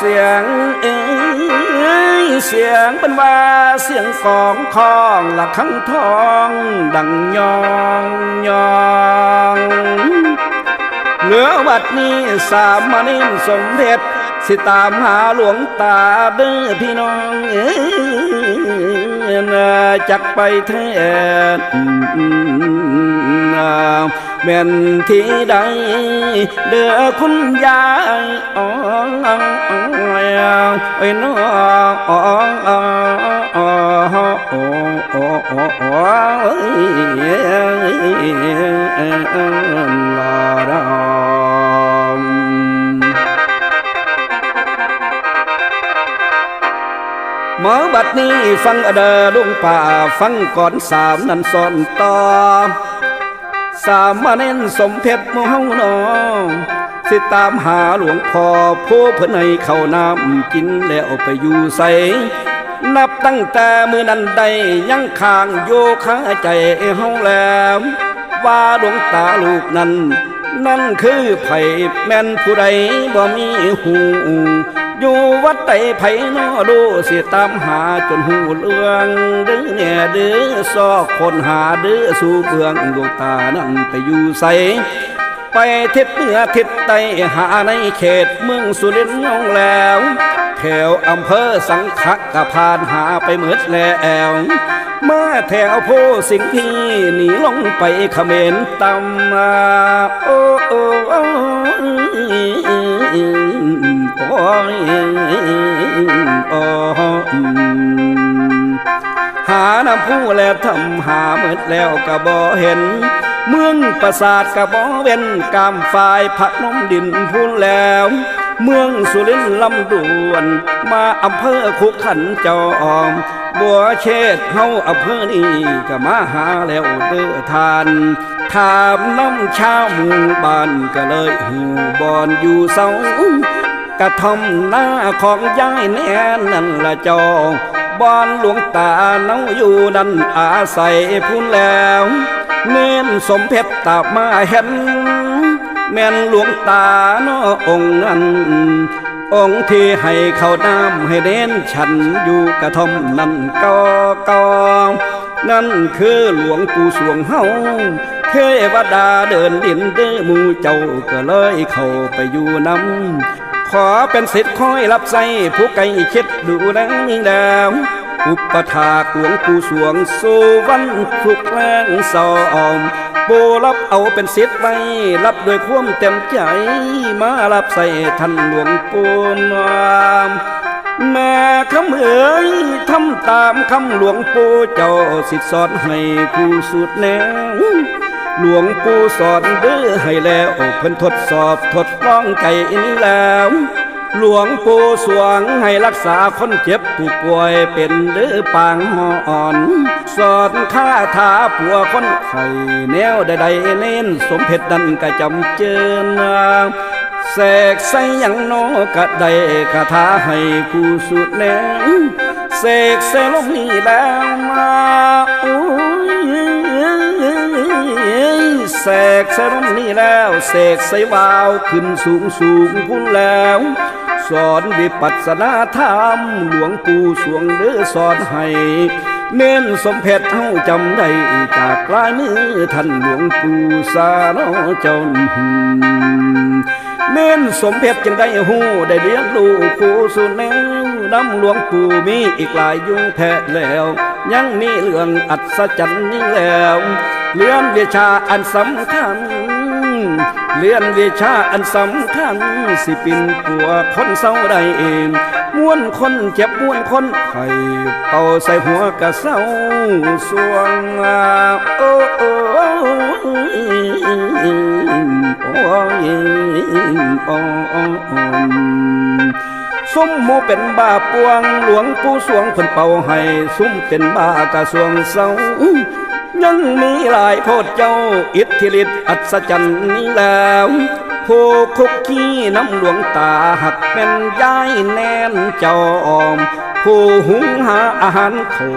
เสียงเอ้ยเสียงเป็นว่าเสียงของคองหลักขังทอง ดังยองยองเหลือวัดนี้สามมานินสมเด็จ สิตามหาหลวงตาเด้อพี่น้องเอ้จักไปแทนแม่นที่ใดเดือคุณยายอ๋อไอ้น้องอ๋ออ๋ออ๋องโอ้โอ้โอ้โอ้ หมอบัดนี้ฟังอเดอลุงป่าฟังก่อนสามนันสอนต่อ สามมาเน้นสมเพชรมูเฮาน้องสิตามหาหลวงพ่อผู้เพิ่นให้เข้าน้ำกินแล้วไปอยู่ใสนับตั้งแต่มือนั้นใดยังค้างโยคาใจเฮาแล้ว ว่าหลวงตาลูกนั้น นั่นคือไผ่แม่นผู้ใดบ่มีหูอยู่วัดใดไผ่นอดูสิตามหาจนหูเรื่องดื้อแน่ดื้อซอกคนหาดื้อสู่เบืองดวงตานั้นไปอยู่ใสไปทิศเหนือทิศใต้หาในเขตเมืองสุรินทร์งแล้ว แถวอำเภอสังขะกะพานหาไปเมิดแล้วมาแถวโพสิงที่หนีลงไปเขมรตำมาโอ้โอ้โอ้โอ้ยโอ้หาน้ำผู้แล้วทำหาเมิดแล้วก็บ่เห็น เมืองปราสาทกะบ่เว้นกามฝ่ายพระนมดินพูนแล้ว เมืองสุรินทร์ลำดวน มาอำเภอคุกขันจอม บัวเชษเฮาอำเภอนี้ก็มาหาแล้วเด้อทาน ถามน้ำชาวหมู่บ้านก็เลยหูบอนอยู่เศร้ากระท่อมหน้าของยายแน่นั่นละจองบอนหลวงตาเนาอยู่นั่นอาศัยพูนแล้ว เน้นสมเพชรตามาเห็น แม่นหลวงตาเนาะองค์นั้น องค์ที่ให้เขาน้ำให้เน้นฉันอยู่กระท่อมนั่นก็กอนั่นคือหลวงปู่สวงเฮาเทวดาเดินดินเด้อมูเจ้าก็เลยเข้าไปอยู่น้ำขอเป็นสิทธิ์คอยรับใส่ผู้ไก่คิดดูแลนี่แล้วอุปถากหลวงปู่สวงสู่วันทุกแรงสอม โบรับเอาเป็นสิทธิ์ไว้ รับด้วยความเต็มใจ มารับใส่ท่านหลวงปู่นามแม่คำเอ๋ยทำตามคำหลวงปู่เจ้าสิทธิ์สอนให้ผู้สุดแนวหลวงปู่สอนเด้อให้แล้วเพิ่นทดสอบทดลองใจนี้แล้ว หลวงปู่สวงให้รักษาคนเจ็บผู้ป่วยเป็นเด้อปางหอ่อน สอนคาถาปัวคนไข้แนวใดๆเน้นสมเพชรดันกะจำเจนแสกใส่ยังโนกะได้คาถาให้ผู้สุดแนวเสกเสลงนี่แล้วมาโอ้ยแสกใส่ร่มนี่แล้วเสกใส่วาวขึ้นสูงสูงพุ่นแล้ว สอนวิปัสสนาธรรมหลวงปู่สวงเด้อสอนให้เน้นสมเพชรเฮาจำได้จากลายมือท่านหลวงปู่สาโนเจ้าเน้นสมเพชรจึงได้หูได้เลี้ยงดูครูสุนแนวน้ำหลวงปู่มีอีกหลายยุ่งแท้แล้ว ยังมีเรื่องอัศจรรย์นี่แล้วเรียนวิชาอันสำคัญ เรียนวิชาอันสำคัญสิปินปัวคนเศร้าได้เองม้วนคนเจ็บม้วนคนไข่เป่าใส่หัวกะเศร้าสวงอาโอ้โอ้โอ้โอ้โอ้ซุ่มโมเป็นบาปวงหลวงปู่สวงเพิ่นเป่าให้ ซุ่มเป็นบากะสวงเศร้า ยังมีหลายโพดเจ้าอิทธิฤทธิ์อัศจรรย์นี้แล้วผู้คุกขี้น้ำหลวงตาหักเป็นย้ายแน่นเจ้าออม ผู้หุงหาอาหารเขา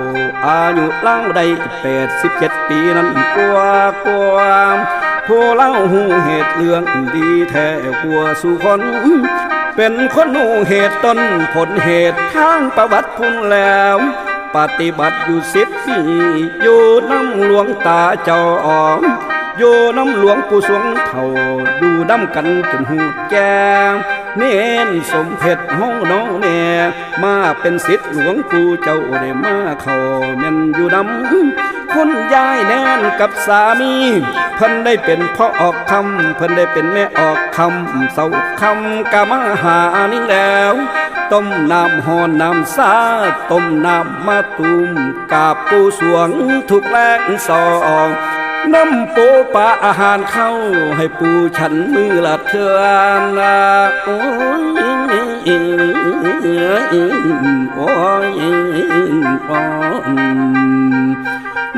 อายุล่างได้แปดสิบเจ็ดปีนั้นกว่ากว่าผู้เล่าหูเหตุเรื่องดีแท้กลัวสู่คนเป็นคนหูเหตุต้นผลเหตุทางประวัติพุ่นแล้ว ปฏิบัติอยู่สิบปีอยู่น้ำหลวงตาเจ้าออมอยู่น้ำหลวงปู่สวงเท่าดูน้ำกันจนหูแก่เน้นสมเพชรห้องน้องแน่มาเป็นศิษย์หลวงปู่เจ้าได้มาเขาแม่นอยู่น้ำคนยายแน่นกับสามีเพิ่นได้เป็นพ่อออกคำเพิ่นได้เป็นแม่ออกคำเศร้าคำกะมาหานี่แล้ว ต้มน้ำหอนน้ำซาต้มน้ำมาตุมกาบปูสวงทุกแรงสองน้ำปูปลาอาหารเข้าให้ปูฉันมือละเทือนละโอ้ยโอ้ยโอ้ย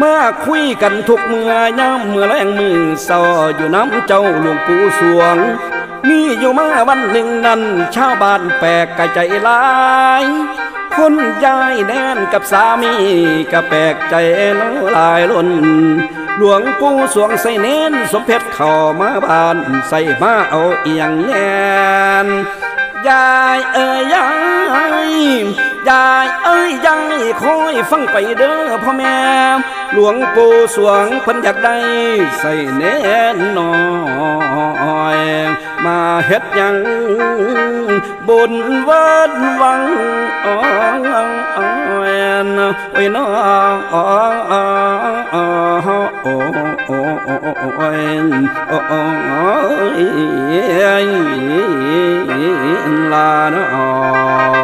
มาคุยกันทุกเมื่อย่ำเมื่อแรงมือซออยู่น้ำเจ้าหลวงปู่สวง มีอยู่มาวันหนึ่งนั้น ชาวบ้านแปลกใจหลายคนยายแน่นกับสามีก็แปลกใจน้หลายล้น หลวงปู่สวงใส่เน้นสมเพชรเข้ามาบ้าน ใส่มาเอาเอียงแงนยายเอ้ยยายยายเอ้ยยายคอยฟังไปเด้อพ่อแม่ หลวงปู่สวงเพิ่นอยากได้ใส่เน้นน้อย มาเฮ็ดยังบุญเวิดวังอ้อยอ้อยโอ้ยน้อโอ้โอ้โอ้โอ้โอ้โอ้ยลาน้อ